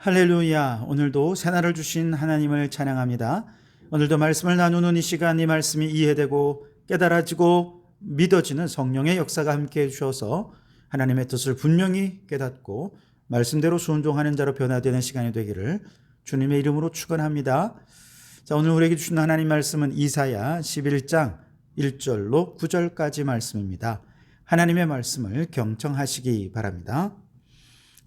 할렐루야. 오늘도 새날을 주신 하나님을 찬양합니다. 오늘도 말씀을 나누는 이 시간 이 말씀이 이해되고 깨달아지고 믿어지는 성령의 역사가 함께 해 주셔서 하나님의 뜻을 분명히 깨닫고 말씀대로 순종하는 자로 변화되는 시간이 되기를 주님의 이름으로 축원합니다. 자, 오늘 우리에게 주신 하나님 말씀은 이사야 11장 1절로 9절까지 말씀입니다. 하나님의 말씀을 경청하시기 바랍니다.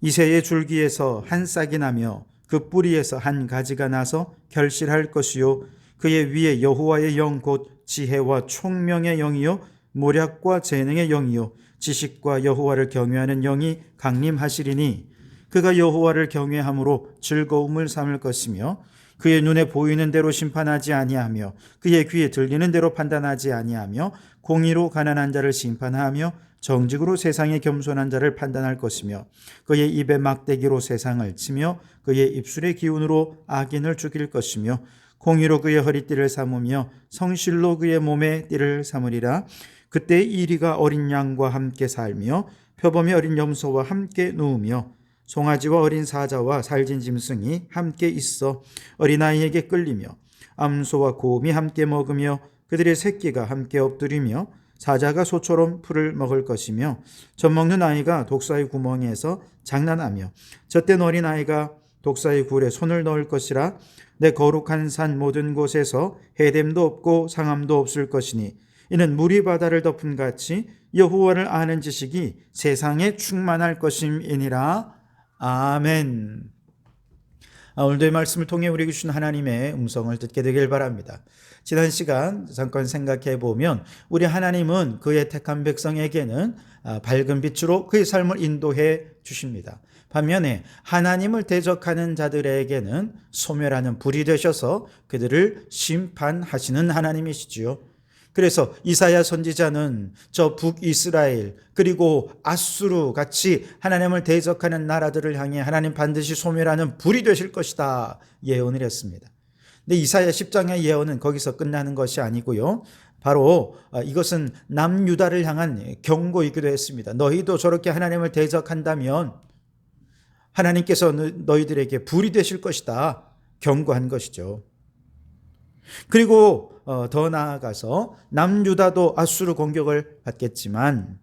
이새의 줄기에서 한 싹이 나며 그 뿌리에서 한 가지가 나서 결실할 것이요. 그의 위에 여호와의 영 곧 지혜와 총명의 영이요. 모략과 재능의 영이요. 지식과 여호와를 경외하는 영이 강림하시리니 그가 여호와를 경외함으로 즐거움을 삼을 것이며 그의 눈에 보이는 대로 심판하지 아니하며 그의 귀에 들리는 대로 판단하지 아니하며 공의로 가난한 자를 심판하며 정직으로 세상에 겸손한 자를 판단할 것이며 그의 입에 막대기로 세상을 치며 그의 입술의 기운으로 악인을 죽일 것이며 공의로 그의 허리띠를 삼으며 성실로 그의 몸에 띠를 삼으리라. 그때 이리가 어린 양과 함께 살며 표범이 어린 염소와 함께 누우며 송아지와 어린 사자와 살진 짐승이 함께 있어 어린아이에게 끌리며 암소와 곰이 함께 먹으며 그들의 새끼가 함께 엎드리며 사자가 소처럼 풀을 먹을 것이며 젖 먹는 아이가 독사의 구멍에서 장난하며 젖된 어린 아이가 독사의 굴에 손을 넣을 것이라 내 거룩한 산 모든 곳에서 해됨도 없고 상함도 없을 것이니 이는 물이 바다를 덮은 같이 여호와를 아는 지식이 세상에 충만할 것임이니라 아멘. 아, 오늘도 이 말씀을 통해 우리에게 주신 하나님의 음성을 듣게 되길 바랍니다. 지난 시간 잠깐 생각해 보면 우리 하나님은 그의 택한 백성에게는 아, 밝은 빛으로 그의 삶을 인도해 주십니다. 반면에 하나님을 대적하는 자들에게는 소멸하는 불이 되셔서 그들을 심판하시는 하나님이시지요. 그래서 이사야 선지자는 저 북이스라엘 그리고 아수르 같이 하나님을 대적하는 나라들을 향해 하나님 반드시 소멸하는 불이 되실 것이다 예언을 했습니다. 근데 이사야 10장의 예언은 거기서 끝나는 것이 아니고요. 바로 이것은 남유다를 향한 경고이기도 했습니다. 너희도 저렇게 하나님을 대적한다면 하나님께서 너희들에게 불이 되실 것이다 경고한 것이죠. 그리고 어, 더 나아가서 남유다도 아수르 공격을 받겠지만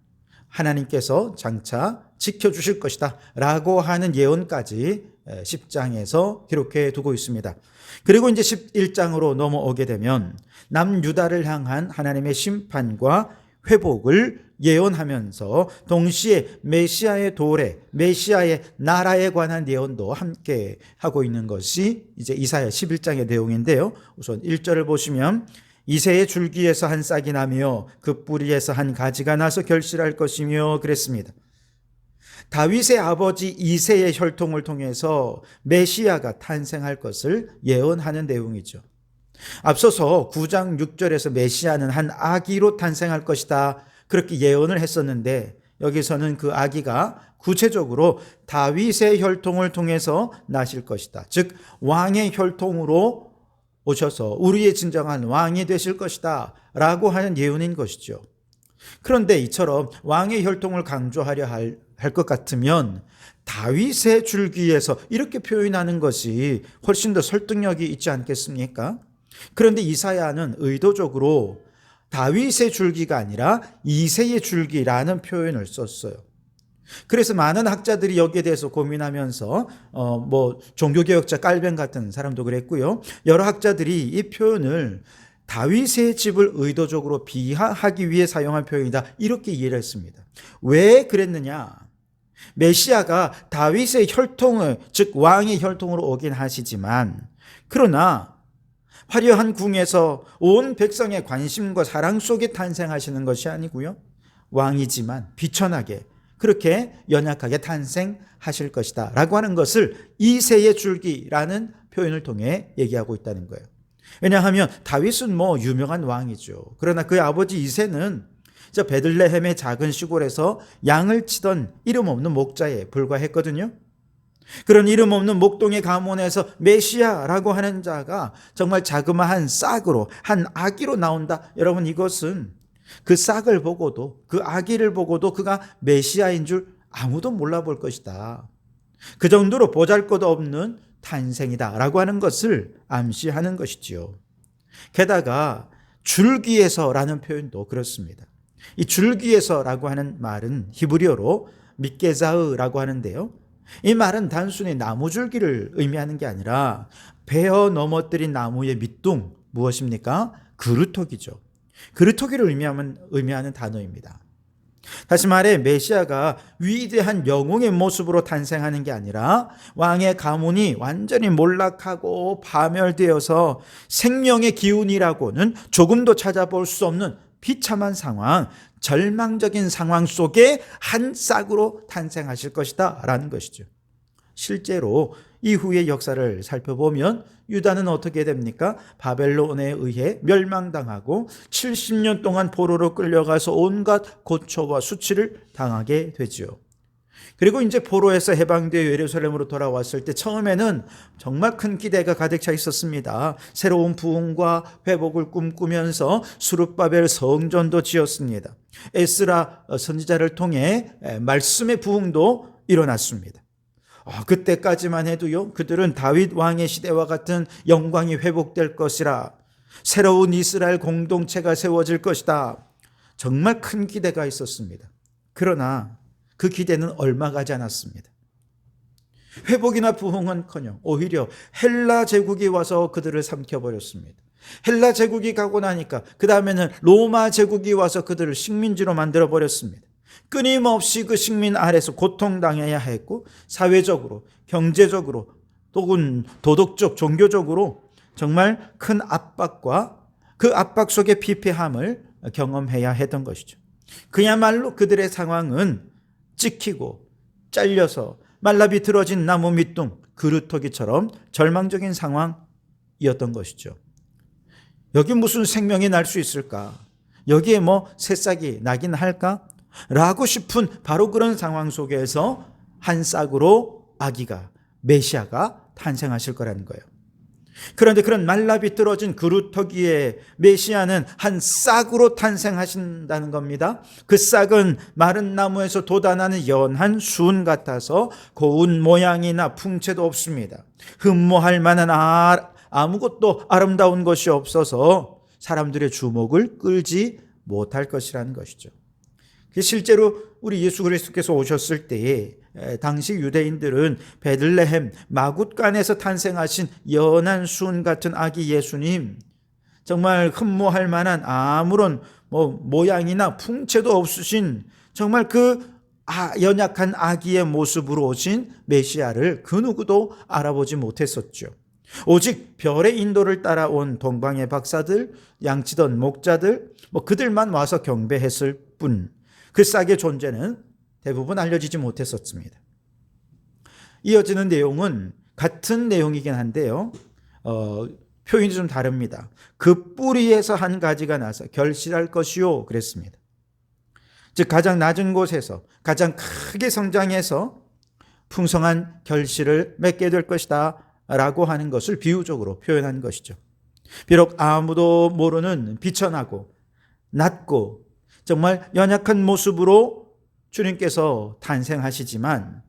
하나님께서 장차 지켜주실 것이다 라고 하는 예언까지 10장에서 기록해 두고 있습니다. 그리고 이제 11장으로 넘어오게 되면 남유다를 향한 하나님의 심판과 회복을 예언하면서 동시에 메시아의 도래, 메시아의 나라에 관한 예언도 함께 하고 있는 것이 이제 이사야 11장의 내용인데요. 우선 1절을 보시면 이새의 줄기에서 한 싹이 나며 그 뿌리에서 한 가지가 나서 결실할 것이며 그랬습니다. 다윗의 아버지 이세의 혈통을 통해서 메시아가 탄생할 것을 예언하는 내용이죠. 앞서서 9장 6절에서 메시아는 한 아기로 탄생할 것이다. 그렇게 예언을 했었는데 여기서는 그 아기가 구체적으로 다윗의 혈통을 통해서 나실 것이다. 즉 왕의 혈통으로 오셔서 우리의 진정한 왕이 되실 것이다. 라고 하는 예언인 것이죠. 그런데 이처럼 왕의 혈통을 강조하려 할 것 같으면 다윗의 줄기에서 이렇게 표현하는 것이 훨씬 더 설득력이 있지 않겠습니까? 그런데 이사야는 의도적으로 다윗의 줄기가 아니라 이세의 줄기라는 표현을 썼어요. 그래서 많은 학자들이 여기에 대해서 고민하면서 어 뭐 종교개혁자 깔벤 같은 사람도 그랬고요. 여러 학자들이 이 표현을 다윗의 집을 의도적으로 비하하기 위해 사용한 표현이다. 이렇게 이해를 했습니다. 왜 그랬느냐? 메시아가 다윗의 혈통을 즉 왕의 혈통으로 오긴 하시지만 그러나 화려한 궁에서 온 백성의 관심과 사랑 속에 탄생하시는 것이 아니고요. 왕이지만 비천하게 그렇게 연약하게 탄생하실 것이다. 라고 하는 것을 이세의 줄기라는 표현을 통해 얘기하고 있다는 거예요. 왜냐하면 다윗은 뭐 유명한 왕이죠. 그러나 그의 아버지 이세는 저 베들레헴의 작은 시골에서 양을 치던 이름 없는 목자에 불과했거든요. 그런 이름 없는 목동의 가문에서 메시아라고 하는 자가 정말 자그마한 싹으로 한 아기로 나온다. 여러분 이것은 그 싹을 보고도 그 아기를 보고도 그가 메시아인 줄 아무도 몰라볼 것이다. 그 정도로 보잘것없는 탄생이다라고 하는 것을 암시하는 것이지요. 게다가 줄기에서라는 표현도 그렇습니다. 이 줄기에서라고 하는 말은 히브리어로 미케자으라고 하는데요. 이 말은 단순히 나무 줄기를 의미하는 게 아니라 베어 넘어뜨린 나무의 밑둥 무엇입니까? 그루터기죠. 그루터기를 의미하는, 의미하는 단어입니다. 다시 말해 메시아가 위대한 영웅의 모습으로 탄생하는 게 아니라 왕의 가문이 완전히 몰락하고 파멸되어서 생명의 기운이라고는 조금도 찾아볼 수 없는 비참한 상황, 절망적인 상황 속에 한 싹으로 탄생하실 것이다 라는 것이죠. 실제로 이후의 역사를 살펴보면 유다는 어떻게 됩니까? 바벨론에 의해 멸망당하고 70년 동안 포로로 끌려가서 온갖 고초와 수치를 당하게 되지요. 그리고 이제 포로에서 해방되어 예루살렘으로 돌아왔을 때 처음에는 정말 큰 기대가 가득 차 있었습니다. 새로운 부흥과 회복을 꿈꾸면서 수르바벨 성전도 지었습니다. 에스라 선지자를 통해 말씀의 부흥도 일어났습니다. 아, 그때까지만 해도요, 그들은 다윗 왕의 시대와 같은 영광이 회복될 것이라, 새로운 이스라엘 공동체가 세워질 것이다. 정말 큰 기대가 있었습니다. 그러나 그 기대는 얼마 가지 않았습니다. 회복이나 부흥은커녕 오히려 헬라 제국이 와서 그들을 삼켜버렸습니다. 헬라 제국이 가고 나니까 그 다음에는 로마 제국이 와서 그들을 식민지로 만들어 버렸습니다. 끊임없이 그 식민 아래서 고통당해야 했고 사회적으로 경제적으로 또는 도덕적 종교적으로 정말 큰 압박과 그 압박 속의 피폐함을 경험해야 했던 것이죠. 그야말로 그들의 상황은 찍히고 잘려서 말라 비틀어진 나무 밑둥 그루터기처럼 절망적인 상황이었던 것이죠. 여기 무슨 생명이 날 수 있을까? 여기에 뭐 새싹이 나긴 할까? 라고 싶은 바로 그런 상황 속에서 한 싹으로 아기가 메시아가 탄생하실 거라는 거예요. 그런데 그런 말라 비틀어진 그루터기에 메시아는 한 싹으로 탄생하신다는 겁니다. 그 싹은 마른 나무에서 돋아나는 연한 순 같아서 고운 모양이나 풍채도 없습니다. 흠모할 만한 아, 아무것도 아름다운 것이 없어서 사람들의 주목을 끌지 못할 것이라는 것이죠. 실제로 우리 예수 그리스도께서 오셨을 때에 당시 유대인들은 베들레헴 마굿간에서 탄생하신 연한 순 같은 아기 예수님 정말 흠모할 만한 아무런 뭐 모양이나 풍채도 없으신 정말 그 아, 연약한 아기의 모습으로 오신 메시아를 그 누구도 알아보지 못했었죠. 오직 별의 인도를 따라온 동방의 박사들, 양치던 목자들, 뭐 그들만 와서 경배했을 뿐. 그 싹의 존재는 대부분 알려지지 못했었습니다. 이어지는 내용은 같은 내용이긴 한데요. 어, 표현이 좀 다릅니다. 그 뿌리에서 한 가지가 나서 결실할 것이요. 그랬습니다. 즉, 가장 낮은 곳에서 가장 크게 성장해서 풍성한 결실을 맺게 될 것이다. 라고 하는 것을 비유적으로 표현한 것이죠. 비록 아무도 모르는 비천하고 낮고 정말 연약한 모습으로 주님께서 탄생하시지만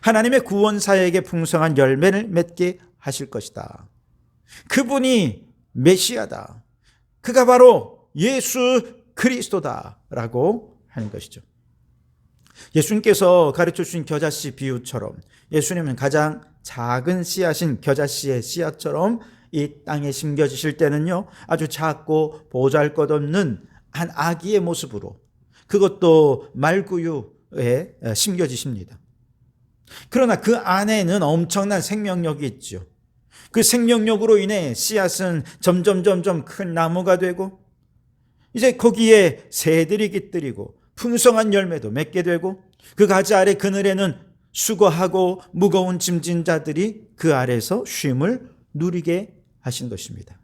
하나님의 구원사에게 풍성한 열매를 맺게 하실 것이다. 그분이 메시아다. 그가 바로 예수 그리스도다 라고 하는 것이죠. 예수님께서 가르쳐 주신 겨자씨 비유처럼 예수님은 가장 작은 씨앗인 겨자씨의 씨앗처럼 이 땅에 심겨지실 때는요 아주 작고 보잘 것 없는 한 아기의 모습으로 그것도 말구유에 심겨지십니다. 그러나 그 안에는 엄청난 생명력이 있죠. 그 생명력으로 인해 씨앗은 점점 점점 큰 나무가 되고 이제 거기에 새들이 깃들이고 풍성한 열매도 맺게 되고 그 가지 아래 그늘에는 수고하고 무거운 짐진 자들이 그 아래서 쉼을 누리게 하신 것입니다.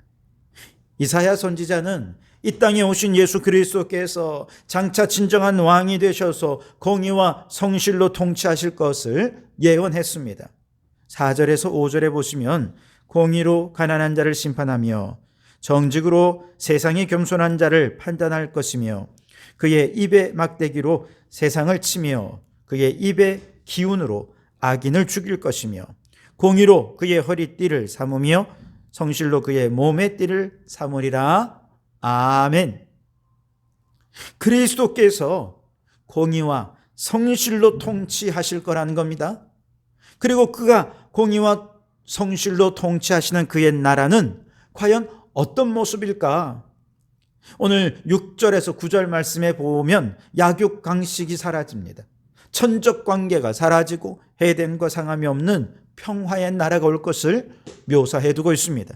이사야 선지자는 이 땅에 오신 예수 그리스도께서 장차 진정한 왕이 되셔서 공의와 성실로 통치하실 것을 예언했습니다. 4절에서 5절에 보시면 공의로 가난한 자를 심판하며 정직으로 세상이 겸손한 자를 판단할 것이며 그의 입의 막대기로 세상을 치며 그의 입의 기운으로 악인을 죽일 것이며 공의로 그의 허리띠를 삼으며 성실로 그의 몸의 띠를 삼으리라. 아멘. 그리스도께서 공의와 성실로 통치하실 거라는 겁니다. 그리고 그가 공의와 성실로 통치하시는 그의 나라는 과연 어떤 모습일까? 오늘 6절에서 9절 말씀에 보면 약육 강식이 사라집니다. 천적 관계가 사라지고 해됨과 상함이 없는 평화의 나라가 올 것을 묘사해 두고 있습니다.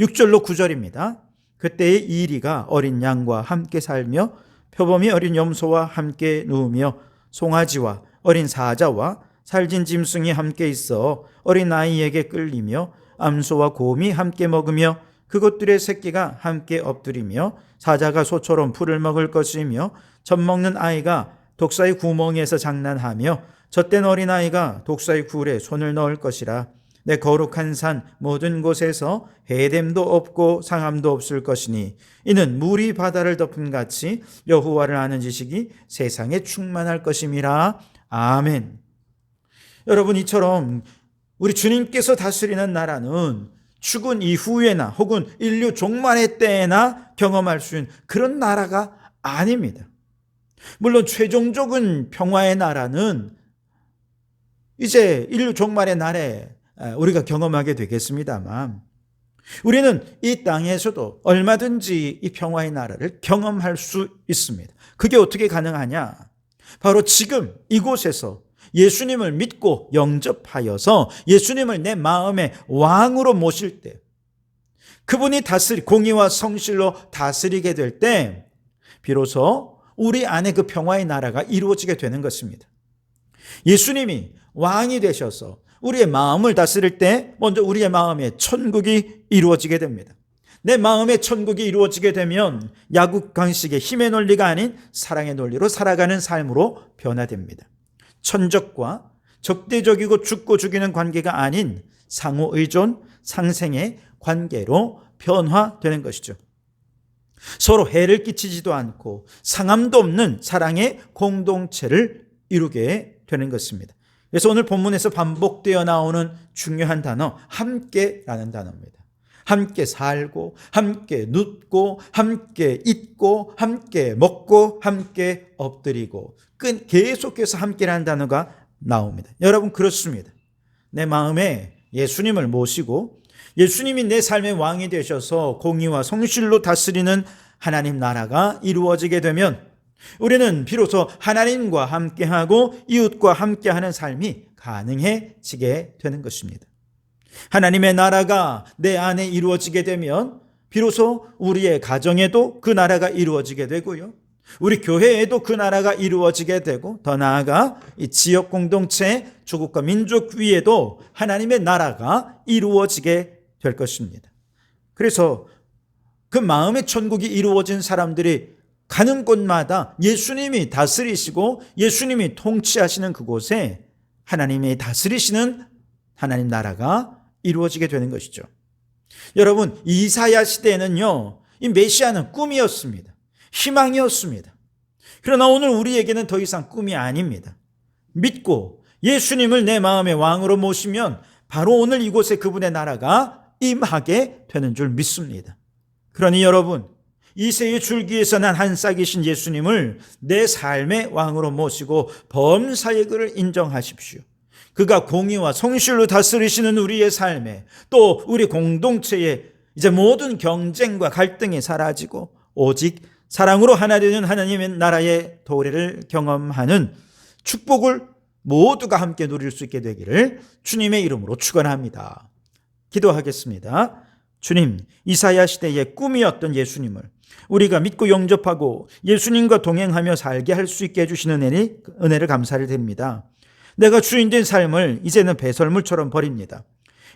6절로 9절입니다. 그때의 이리가 어린 양과 함께 살며 표범이 어린 염소와 함께 누우며 송아지와 어린 사자와 살진 짐승이 함께 있어 어린 아이에게 끌리며 암소와 곰이 함께 먹으며 그것들의 새끼가 함께 엎드리며 사자가 소처럼 풀을 먹을 것이며 젖 먹는 아이가 독사의 구멍에서 장난하며 젖된 어린아이가 독사의 굴에 손을 넣을 것이라 내 거룩한 산 모든 곳에서 해됨도 없고 상함도 없을 것이니 이는 물이 바다를 덮음 같이 여호와를 아는 지식이 세상에 충만할 것임이라 아멘. 여러분 이처럼 우리 주님께서 다스리는 나라는 죽은 이후에나 혹은 인류 종말의 때에나 경험할 수 있는 그런 나라가 아닙니다. 물론 최종적인 평화의 나라는 이제 인류 종말의 날에 우리가 경험하게 되겠습니다만 우리는 이 땅에서도 얼마든지 이 평화의 나라를 경험할 수 있습니다. 그게 어떻게 가능하냐? 바로 지금 이곳에서 예수님을 믿고 영접하여서 예수님을 내 마음의 왕으로 모실 때 그분이 다스리 공의와 성실로 다스리게 될 때 비로소 우리 안에 그 평화의 나라가 이루어지게 되는 것입니다. 예수님이 왕이 되셔서 우리의 마음을 다스릴 때 먼저 우리의 마음에 천국이 이루어지게 됩니다. 내 마음의 천국이 이루어지게 되면 야국 강식의 힘의 논리가 아닌 사랑의 논리로 살아가는 삶으로 변화됩니다. 천적과 적대적이고 죽고 죽이는 관계가 아닌 상호 의존, 상생의 관계로 변화되는 것이죠. 서로 해를 끼치지도 않고 상함도 없는 사랑의 공동체를 이루게 되는 것입니다. 그래서 오늘 본문에서 반복되어 나오는 중요한 단어, 함께라는 단어입니다. 함께 살고, 함께 눕고, 함께 잊고, 함께 먹고, 함께 엎드리고, 계속해서 함께라는 단어가 나옵니다. 여러분, 그렇습니다. 내 마음에 예수님을 모시고, 예수님이 내 삶의 왕이 되셔서 공의와 성실로 다스리는 하나님 나라가 이루어지게 되면 우리는 비로소 하나님과 함께하고 이웃과 함께하는 삶이 가능해지게 되는 것입니다. 하나님의 나라가 내 안에 이루어지게 되면 비로소 우리의 가정에도 그 나라가 이루어지게 되고요. 우리 교회에도 그 나라가 이루어지게 되고 더 나아가 이 지역 공동체 조국과 민족 위에도 하나님의 나라가 이루어지게 될 것입니다. 그래서 그 마음의 천국이 이루어진 사람들이 가는 곳마다 예수님이 다스리시고 예수님이 통치하시는 그곳에 하나님이 다스리시는 하나님 나라가 이루어지게 되는 것이죠. 여러분, 이사야 시대에는요, 이 메시아는 꿈이었습니다. 희망이었습니다. 그러나 오늘 우리에게는 더 이상 꿈이 아닙니다. 믿고 예수님을 내 마음의 왕으로 모시면 바로 오늘 이곳에 그분의 나라가 임하게 되는 줄 믿습니다. 그러니 여러분, 이세의 줄기에서 난 한 싹이신 예수님을 내 삶의 왕으로 모시고 범사의 그를 인정하십시오. 그가 공의와 성실로 다스리시는 우리의 삶에 또 우리 공동체에 이제 모든 경쟁과 갈등이 사라지고 오직 사랑으로 하나 되는 하나님의 나라의 도래를 경험하는 축복을 모두가 함께 누릴 수 있게 되기를 주님의 이름으로 축원합니다. 기도하겠습니다. 주님, 이사야 시대의 꿈이었던 예수님을 우리가 믿고 영접하고 예수님과 동행하며 살게 할 수 있게 해주시는 은혜, 은혜를 감사를 드립니다. 내가 주인된 삶을 이제는 배설물처럼 버립니다.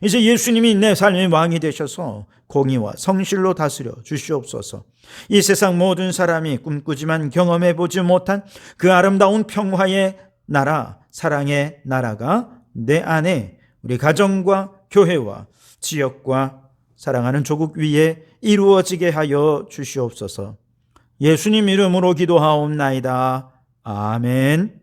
이제 예수님이 내 삶의 왕이 되셔서 공의와 성실로 다스려 주시옵소서. 이 세상 모든 사람이 꿈꾸지만 경험해 보지 못한 그 아름다운 평화의 나라, 사랑의 나라가 내 안에 우리 가정과 교회와 지역과 사랑하는 조국 위에 이루어지게 하여 주시옵소서. 예수님 이름으로 기도하옵나이다. 아멘.